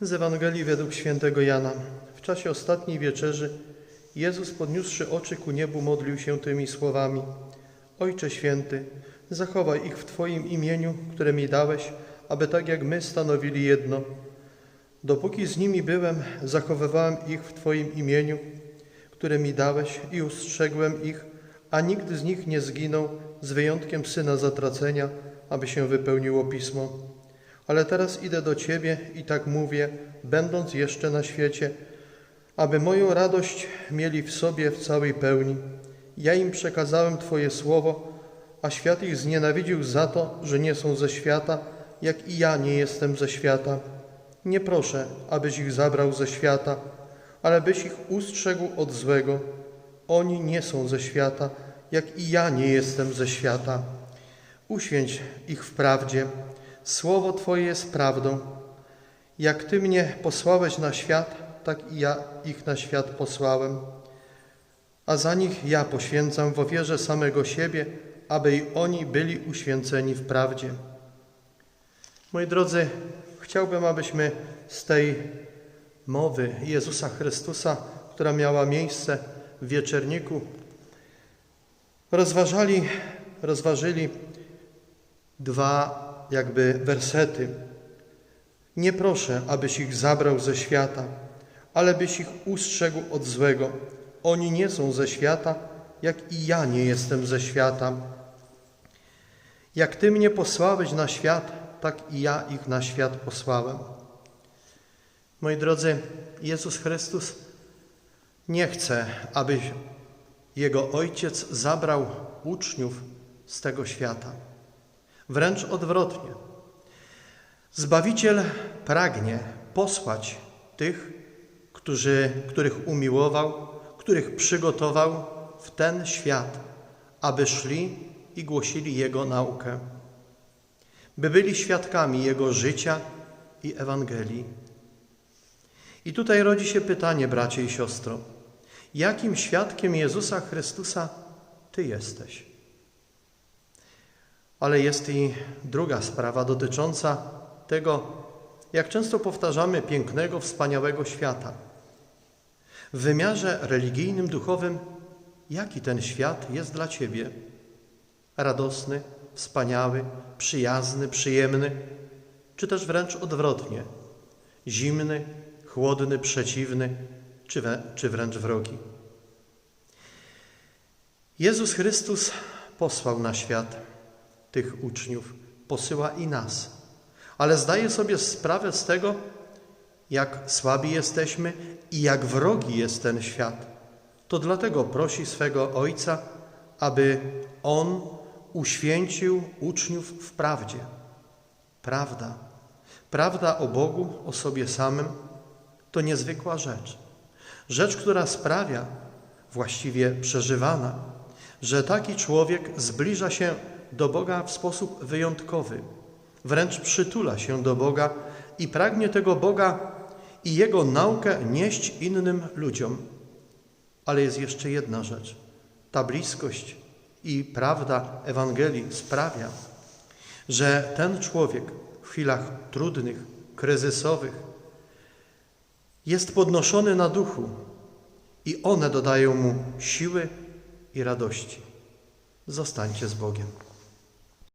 Z Ewangelii według świętego Jana. W czasie ostatniej wieczerzy Jezus podniósłszy oczy ku niebu modlił się tymi słowami: Ojcze święty, zachowaj ich w Twoim imieniu, które mi dałeś, aby tak jak my stanowili jedno. Dopóki z nimi byłem, zachowywałem ich w Twoim imieniu, które mi dałeś i ustrzegłem ich, a nikt z nich nie zginął, z wyjątkiem syna zatracenia, aby się wypełniło pismo. Ale teraz idę do Ciebie i tak mówię, będąc jeszcze na świecie, aby moją radość mieli w sobie w całej pełni. Ja im przekazałem Twoje słowo, a świat ich znienawidził za to, że nie są ze świata, jak i ja nie jestem ze świata. Nie proszę, abyś ich zabrał ze świata, ale byś ich ustrzegł od złego. Oni nie są ze świata, jak i ja nie jestem ze świata. Uświęć ich w prawdzie. Słowo Twoje jest prawdą. Jak Ty mnie posłałeś na świat, tak i ja ich na świat posłałem. A za nich ja poświęcam w ofierze samego siebie, aby i oni byli uświęceni w prawdzie. Moi drodzy, chciałbym, abyśmy z tej mowy Jezusa Chrystusa, która miała miejsce w wieczerniku, rozważali, rozważyli dwa jakby wersety. Nie proszę, abyś ich zabrał ze świata, ale byś ich ustrzegł od złego. Oni nie są ze świata, jak i ja nie jestem ze świata. Jak Ty mnie posłałeś na świat, tak i ja ich na świat posłałem. Moi drodzy, Jezus Chrystus nie chce, aby Jego Ojciec zabrał uczniów z tego świata. Wręcz odwrotnie. Zbawiciel pragnie posłać tych, którzy, których umiłował, których przygotował w ten świat, aby szli i głosili Jego naukę, by byli świadkami Jego życia i Ewangelii. I tutaj rodzi się pytanie, bracie i siostro, jakim świadkiem Jezusa Chrystusa Ty jesteś? Ale jest i druga sprawa dotycząca tego, jak często powtarzamy pięknego, wspaniałego świata. W wymiarze religijnym, duchowym, jaki ten świat jest dla Ciebie? Radosny, wspaniały, przyjazny, przyjemny, czy też wręcz odwrotnie, zimny, chłodny, przeciwny, czy, we, czy wręcz wrogi? Jezus Chrystus posłał na świat tych uczniów, posyła i nas, ale zdaje sobie sprawę z tego, jak słabi jesteśmy i jak wrogi jest ten świat. To dlatego prosi swego Ojca, aby On uświęcił uczniów w prawdzie. Prawda, prawda o Bogu, o sobie samym, to niezwykła rzecz. Rzecz, która sprawia, właściwie przeżywana, że taki człowiek zbliża się do Boga w sposób wyjątkowy, wręcz przytula się do Boga i pragnie tego Boga i Jego naukę nieść innym ludziom. Ale jest jeszcze jedna rzecz. Ta bliskość i prawda Ewangelii sprawia, że ten człowiek w chwilach trudnych, kryzysowych jest podnoszony na duchu i one dodają mu siły i radości. Zostańcie z Bogiem.